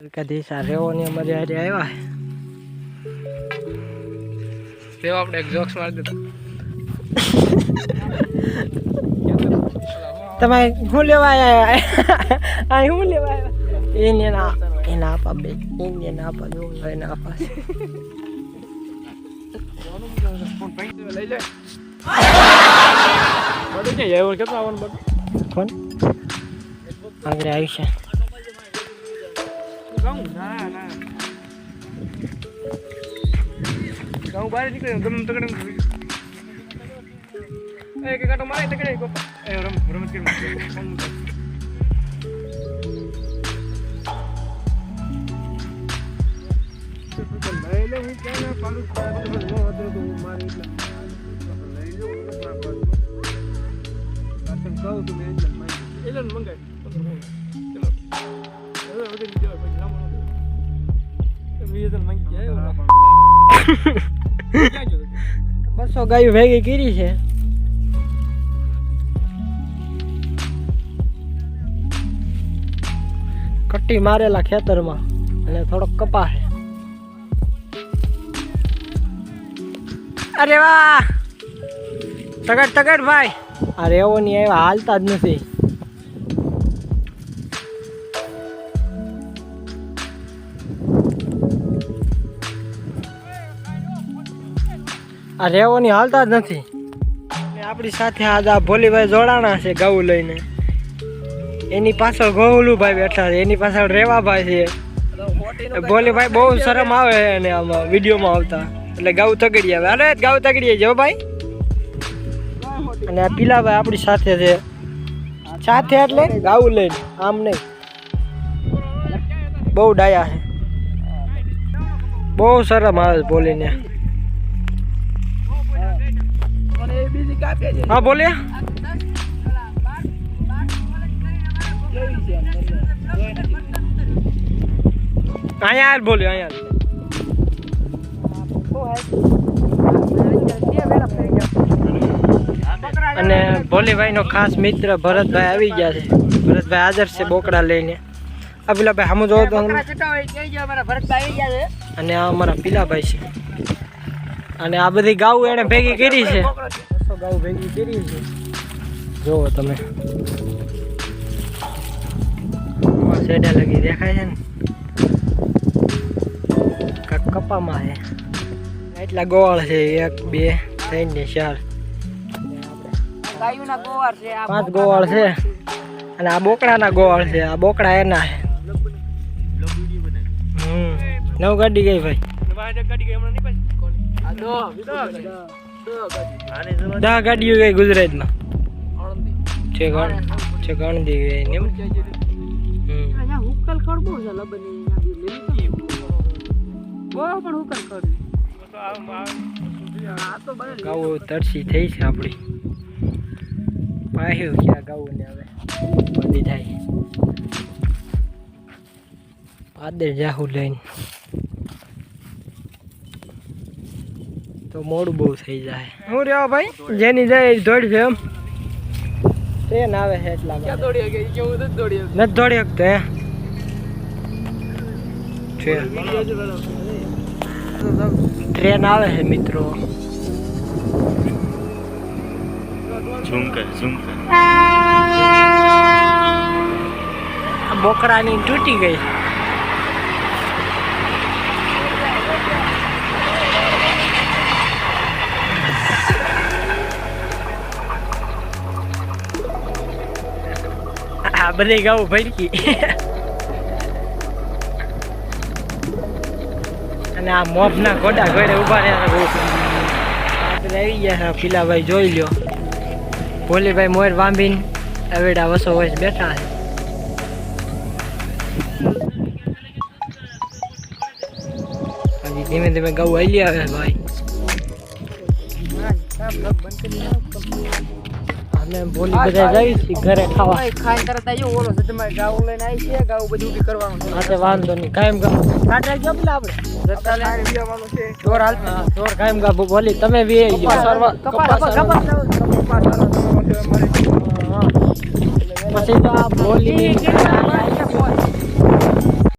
કદી રેવોની અમારે હારે આવ્યા રેવો આપણે એક જોક્સ મારી દીધો. તમે શું લેવા આવ્યા શું લેવા આવ્યા એને ના એને આપા બે એને ના આપા જો એને આપા. લઈ લે બધું કેટલા આવવાનું બધું? ફોન આગળ આવી છે. ઘઉં ના ના. ઘઉં બહાર નીકળ્યો ગમે તકડે એ કે કાટો મારે તકડે એ રમ રમત કરી લઈ લે હું ક્યાં નો હતો તો મારે એટલા હું કહું તું એટલે મંગાય બસો ગાયો ભેગી કરી છે. કટ્ટી મારેલા ખેતરમાં અને થોડોક કપા છે અરે વાહ! તગડ તગડ ભાઈ. અરે એવો નહીં એવા હાલતા જ નથી. આ રહેવાની હાલતા જ નથી. આપણી સાથે આજ આ ભોલીભાઈ જોડાણા છે ગૌ લઈને. એની પાછળ ગોહલુભાઈ બેઠા છે એની પાછળ રેવાભાઈ છે. ભોલીભાઈ બહુ શરમ આવે છે એને આમાં વિડીયોમાં આવતા. એટલે ગાઉ તગડી આવે. અરે ગાઉ તગડી જો ભાઈ. અને આ પીલાભાઈ આપણી સાથે છે. સાથે એટલે? ગાઉ લઈને આમ નહીં. બહુ ડાયા છે. બહુ શરમ આવે છે બોલીને હા બોલે અહીંયા બોલ્યો, અહીંયા અને ભોલીભાઈ નો ખાસ મિત્ર ભરતભાઈ આવી ગયા છે. ભરતભાઈ હાજર છે બોકડા લઈને. આ પેલા ભાઈ સામું જોવો તો અને આ અમારા પીલાભાઈ છે. અને આ બધી ગાઉ એને ભેગી કરી છે. ગાઉ ભેગી કરી છે જોવો તમે સેડા લગી દેખાય છે ને કાંક કપામાં છે એટલા ગોળ છે એક બે ત્રણ ને ચાર પાંચ ગોવાળ છે અને આ બોકડાના ગોવાળ છે આ બોકડા એના છે હમ નવ ગાડી ગઈ ભાઈ દહ ગાડીઓ ગઈ ગુજરાતમાં. છે ગણ છે ગણ દી ગઈ ને એમ. હમ. ગાઉ તરસી થઈ છે આપણી પાહ્યું ક્યાં ગાઉ ને હવે? બધી થાય આદર જાહુ લઈને. તો મોડું બહુ થઈ જાય. હું રહ્યો ભાઈ? જેની જાય એ દોડ છે એમ. ટ્રેન આવે છે એટલા માટે. નથી દોડી શકતો હે છે. ટ્રેન આવે છે મિત્રો. ઝૂમ કર ઝૂમ કર આ બોકડાની તૂટી ગઈ. આ બધી ગાઉ ભરકી અને આ મોફના ઘોડા ઘોડે ઊભા રહ્યા આપણે આવી ગયા છે પીલાભાઈ જોઈ લ્યો. ભોલીભાઈ મોર વાંભીન અવેડા વસો વસ બેઠા છે. હજી ધીમે ધીમે ગૌ હલી આવે ભાઈ. અમે બોલી બધા જઈ ઘરે ખાવા. હાથે વાંધો નહીં કાયમ ગા કાઢ રાખજો પેલા આપણે. ચોર હાલ. ચોર કાયમ ગા બોલી તમે વી ગયો સર્વ પછી તો આ બોલી